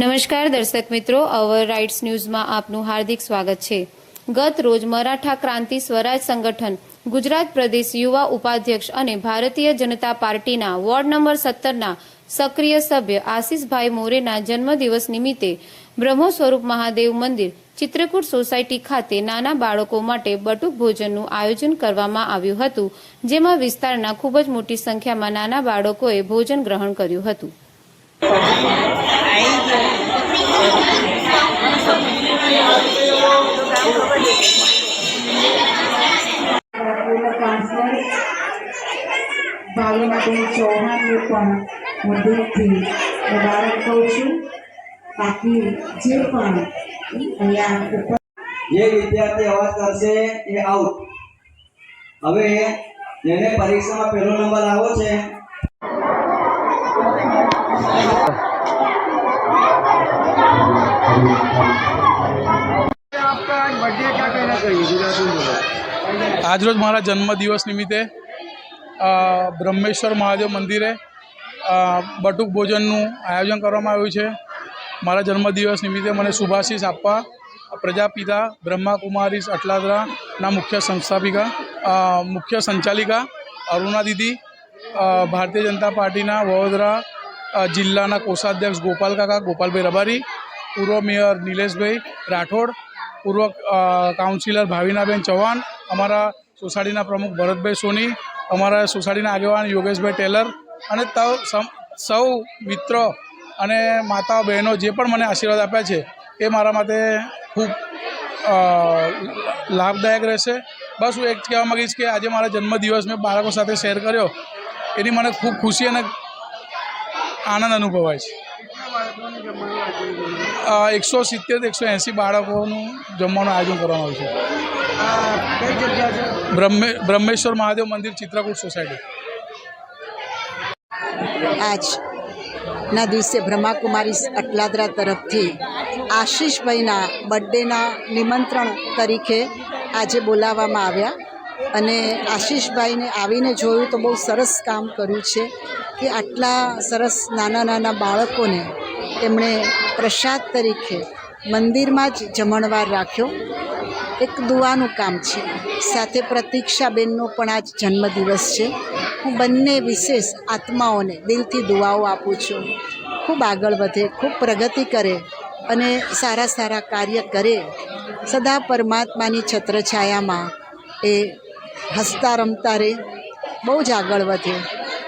નમસ્કાર દર્શક મિત્રો, અવર રાઇટ્સ ન્યૂઝમાં આપનું હાર્દિક સ્વાગત છે. ગત રોજ મરાઠા ક્રાંતિ સ્વરાજ સંગઠન, ગુજરાત પ્રદેશ યુવા ઉપાધ્યક્ષ અને ભારતીય જનતા પાર્ટીના વોર્ડ નંબર સત્તરના સક્રિય સભ્ય આશીષભાઈ મોરેના જન્મદિવસ નિમિત્તે બ્રહ્મો સ્વરૂપ મહાદેવ મંદિર, ચિત્રકૂટ સોસાયટી ખાતે નાના બાળકો માટે બટુક ભોજનનું આયોજન કરવામાં આવ્યું હતું, જેમાં વિસ્તારના ખૂબ જ મોટી સંખ્યામાં નાના બાળકોએ ભોજન ગ્રહણ કર્યું હતું. ભાવિનાબેન છું, બાકી જે પણ અહીંયા ઉપર જે વિદ્યાર્થી અવાજ કરશે એ આઉટ હવે જેને પરીક્ષામાં પહેલો નંબર આવ્યો છે. આજરોજ મારા જન્મદિવસ નિમિત્તે બ્રહ્મેશ્વર મહાદેવ મંદિરે બટુક ભોજનનું આયોજન કરવામાં આવ્યું છે. મારા જન્મદિવસ નિમિત્તે મને શુભાશીષ આપવા, પ્રજાપિતા બ્રહ્માકુમારી અટલાદરાના મુખ્ય સંસ્થાપિકા મુખ્ય સંચાલિકા અરુણા દીદી ભારતીય જનતા પાર્ટીના વડોદરા જિલ્લાના કોષાધ્યક્ષ ગોપાલકાકા ગોપાલભાઈ રબારી, પૂર્વ મેયર નિલેશભાઈ રાઠોડ પૂર્વ કાઉન્સિલર ભાવિનાબેન ચૌહાણ, અમારા સોસાયટીના પ્રમુખ ભરતભાઈ સોની, અમારા સોસાયટીના આગેવાન યોગેશભાઈ ટેલર અને તવ સૌ મિત્રો અને માતા બહેનો જે પણ મને આશીર્વાદ આપ્યા છે, એ મારા માટે ખૂબ લાભદાયક રહેશે. બસ હું એક કહેવા માગીશ કે આજે મારા જન્મદિવસ મેં બાળકો સાથે શેર કર્યો, એની મને ખૂબ ખુશી અને આનંદ અનુભવાય છે. એકસો સિત્તેર એકસો એંસી બાળકોનું જમવાનું આયોજન કરવામાં આવ્યું છે. બ્રહ્મે, બ્રહ્મેશ્વર મહાદેવ મંદિર ચિત્રકૂટ સોસાયટી. આજના દિવસે બ્રહ્માકુમારી અટલાદરા તરફથી આશીષભાઈના બર્થડેના નિમંત્રણ તરીકે આજે બોલાવવામાં આવ્યા અને આશીષભાઈને આવીને જોયું તો બહુ સરસ કામ કર્યું છે કે આટલા સરસ નાના નાના બાળકોને એમણે પ્રસાદ તરીકે મંદિરમાં જ જમણવાર રાખ્યો. એક દુઆનું કામ છે. સાથે પ્રતીક્ષાબેનનો પણ આજ જન્મદિવસ છે. હું બંને વિશેષ આત્માઓને દિલથી દુઆઓ આપું છું. ખૂબ આગળ વધે, ખૂબ પ્રગતિ કરે અને સારા સારા કાર્ય કરે. સદા પરમાત્માની છત્રછાયામાં એ હસતા રમતા રહે. બહુ જ આગળ વધે.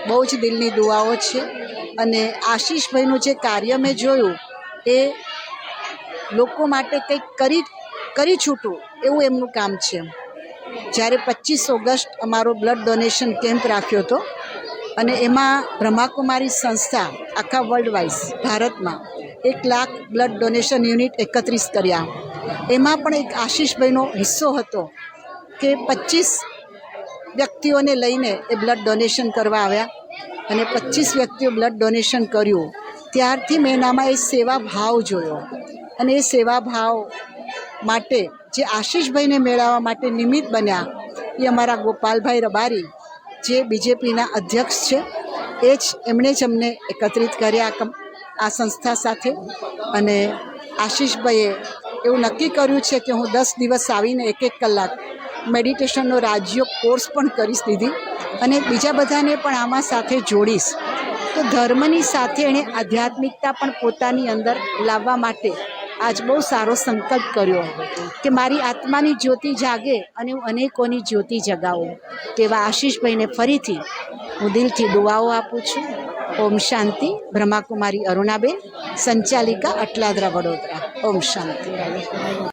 બહુ જ દિલની દુઆઓ છે. અને આશીષભાઈનું જે કાર્ય મેં જોયું, એ લોકો માટે કંઈક કરી કરી છૂટું, એવું એમનું કામ છે જ્યારે પચીસ ઓગસ્ટ અમારો બ્લડ ડોનેશન કેમ્પ રાખ્યો હતો, અને એમાં બ્રહ્માકુમારી સંસ્થા, આખા વર્લ્ડ વાઇઝ ભારતમાં, એક લાખ બ્લડ ડોનેશન યુનિટ એકત્રીસ કર્યા. એમાં પણ એક આશીષભાઈનો હિસ્સો હતો કે પચીસ વ્યક્તિઓને લઈને એ બ્લડ ડોનેશન કરવા આવ્યા. અને પચીસ વ્યક્તિઓ બ્લડ ડોનેશન કર્યું. ત્યારથી મેં એનામાં એ સેવા ભાવ જોયો. અને એ સેવા ભાવ માટે જે આશીષભાઈને મેળવવા માટે નિમિત્ત બન્યા એ અમારા ગોપાલભાઈ રબારી, જે બીજેપીના અધ્યક્ષ છે, એ જ એમણે જ અમને એકત્રિત કર્યા આ સંસ્થા સાથે. અને આશીષભાઈએ એવું નક્કી કર્યું છે કે હું દસ દિવસ આવીને એક એક કલાક મેડિટેશનનો રાજયોગ કોર્સ પણ કરીશ દીધી અને બીજા બધાને પણ આમાં સાથે જોડીશ. તો ધર્મની સાથે એણે આધ્યાત્મિકતા પણ પોતાની અંદર લાવવા માટે આજ બહુ સારો સંકલ્પ કર્યો કે મારી આત્માની જ્યોતિ જાગે અને હું અનેકોની જ્યોતિ જગાવું. તેવા આશીષભાઈને ફરીથી હું દિલથી દુઆઓ આપું છું. ઓમ શાંતિ. બ્રહ્માકુમારી અરુણાબેન. સંચાલિકા અટલાદરા વડોદરા. ઓમ શાંતિ.